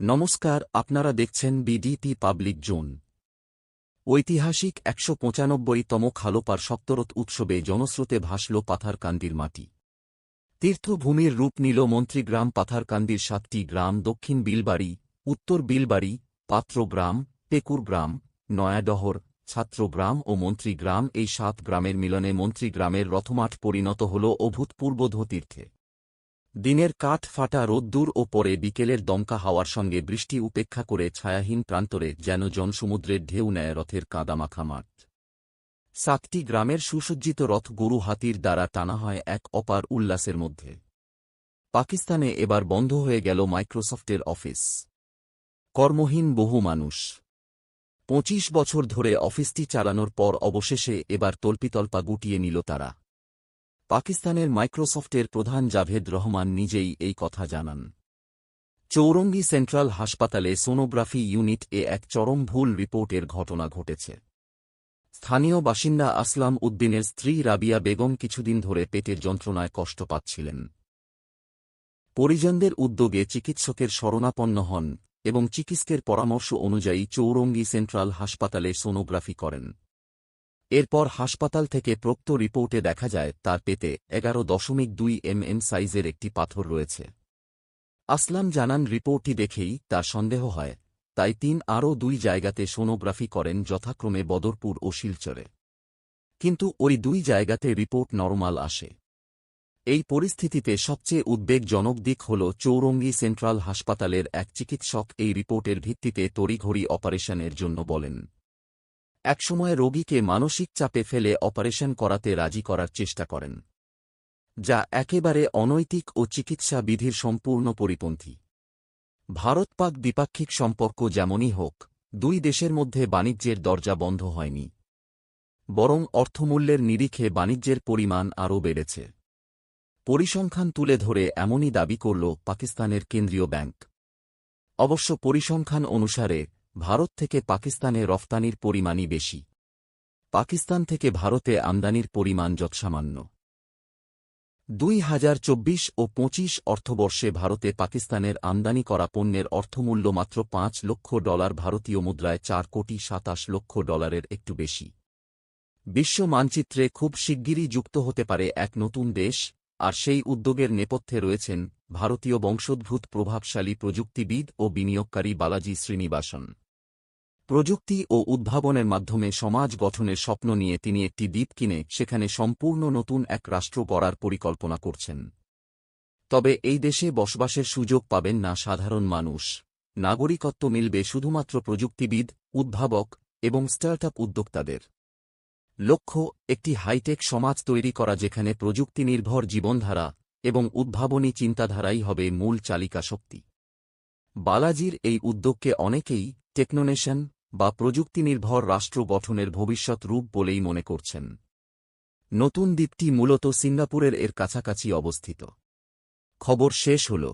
নমস্কার, আপনারা দেখছেন বিডিটি পাবলিক জোন ঐতিহাসিক একশো পঁচানব্বইতম খালোপার সপ্তরথ উৎসবে জনস্রোতে ভাসল পাথারকান্দির মাটি। তীর্থভূমির রূপ নিল মন্ত্রীগ্রাম পাথারকান্দির সাতটি গ্রাম, দক্ষিণ বিলবাড়ি, উত্তর বিলবাড়ি, পাত্রগ্রাম টেকুরগ্রাম নয়াডহর, ছাত্রগ্রাম ও মন্ত্রীগ্রাম। এই সাত গ্রামের মিলনে মন্ত্রীগ্রামের রথমাঠ পরিণত হল অভূতপূর্ব তীর্থে দিনের কাঠ ফাটা রোদ্দুর ও পরে বিকেলের দমকা হাওয়ার সঙ্গে বৃষ্টি উপেক্ষা করে ছায়াহীন প্রান্তরে যেন জনসমুদ্রের ঢেউ নেয় রথের কাদামাখা মাঠ। সাতটি গ্রামের সুসজ্জিত রথ গরু হাতির দ্বারা টানা হয় এক অপার উল্লাসের মধ্যে। পাকিস্তানে এবার বন্ধ হয়ে গেল মাইক্রোসফটের অফিস। কর্মহীন বহু মানুষ। পঁচিশ বছর ধরে অফিসটি চালানোর পর অবশেষে এবার তল্পিতল্পা গুটিয়ে নিল তারা। পাকিস্তানের মাইক্রোসফটের প্রধান জাভেদ রহমান নিজেই এই কথা জানান। চৌরঙ্গি সেন্ট্রাল হাসপাতালে সোনোগ্রাফি ইউনিট এ এক চরম ভুল রিপোর্টের ঘটনা ঘটেছে। স্থানীয় বাসিন্দা আসলাম উদ্দিনের স্ত্রী রাবিয়া বেগম কিছুদিন ধরে পেটের যন্ত্রণায় কষ্ট পাচ্ছিলেন। পরিজনদের উদ্যোগে চিকিৎসকের শরণাপন্ন হন এবং চিকিৎসকের পরামর্শ অনুযায়ী চৌরঙ্গি সেন্ট্রাল হাসপাতালে সোনোগ্রাফি করেন। এরপর হাসপাতাল থেকে প্রক্ত রিপোর্টে দেখা যায়, তার পেতে এগারো দশমিক দুই এমএম সাইজের একটি পাথর রয়েছে। আসলাম জানান রিপোর্টটি দেখেই তার সন্দেহ হয়, তাই তিন আরও দুই জায়গাতে সোনোগ্রাফি করেন যথাক্রমে বদরপুর ও শিলচরে। কিন্তু ওই দুই জায়গাতে রিপোর্ট নরমাল আসে। এই পরিস্থিতিতে সবচেয়ে উদ্বেগজনক দিক হল চৌরঙ্গি সেন্ট্রাল হাসপাতালের এক চিকিৎসক এই রিপোর্টের ভিত্তিতে তড়িঘড়ি অপারেশনের জন্য বলেন। একসময় রোগীকে মানসিক চাপে ফেলে অপারেশন করাতে রাজি করার চেষ্টা করেন, যা একেবারে অনৈতিক ও চিকিৎসা বিধির সম্পূর্ণ পরিপন্থী। ভারত পাক দ্বিপাক্ষিক সম্পর্ক যেমনই হোক, দুই দেশের মধ্যে বাণিজ্যের দরজা বন্ধ হয়নি, বরং অর্থমূল্যের নিরিখে বাণিজ্যের পরিমাণ আরও বেড়েছে। পরিসংখ্যান তুলে ধরে এমনই দাবি করল পাকিস্তানের কেন্দ্রীয় ব্যাংক। অবশ্য পরিসংখ্যান অনুসারে ভারত থেকে পাকিস্তানে রফতানির পরিমাণই বেশি। পাকিস্তান থেকে ভারতে আমদানির পরিমাণ যৎসামান্য। দুই হাজার চব্বিশ ও পঁচিশ অর্থবর্ষে ভারতে পাকিস্তানের আমদানি করা পণ্যের অর্থমূল্য মাত্র পাঁচ লক্ষ ডলার, ভারতীয় মুদ্রায় চার কোটি সাতাশ লক্ষ ডলারের একটু বেশি। বিশ্ব মানচিত্রে খুব শিগগিরই যুক্ত হতে পারে এক নতুন দেশ, আর সেই উদ্যোগের নেপথ্যে রয়েছেন ভারতীয় বংশোদ্ভূত প্রভাবশালী প্রযুক্তিবিদ ও বিনিয়োগকারী বালাজি শ্রীনিবাসন। প্রযুক্তি ও উদ্ভাবনের মাধ্যমে সমাজ গঠনের স্বপ্ন নিয়ে তিনি একটি দ্বীপ কিনে সেখানে সম্পূর্ণ নতুন এক রাষ্ট্র গড়ার পরিকল্পনা করছেন। তবে এই দেশে বসবাসের সুযোগ পাবেন না সাধারণ মানুষ। নাগরিকত্ব মিলবে শুধুমাত্র প্রযুক্তিবিদ, উদ্ভাবক এবং স্টার্টআপ উদ্যোক্তাদের। লক্ষ্য, একটি হাইটেক সমাজ তৈরি করা যেখানে প্রযুক্তি নির্ভর জীবনধারা এবং উদ্ভাবনী চিন্তাধারাই হবে মূল চালিকা শক্তি বালাজির এই উদ্যোগকে অনেকেই টেকনোনেশন বা প্রযুক্তিনির্ভর রাষ্ট্র গঠনের ভবিষ্যৎ রূপ বলেই মনে করছেন। নতুন দ্বীপটি মূলত সিঙ্গাপুরের এর কাছাকাছি অবস্থিত। খবর শেষ হল।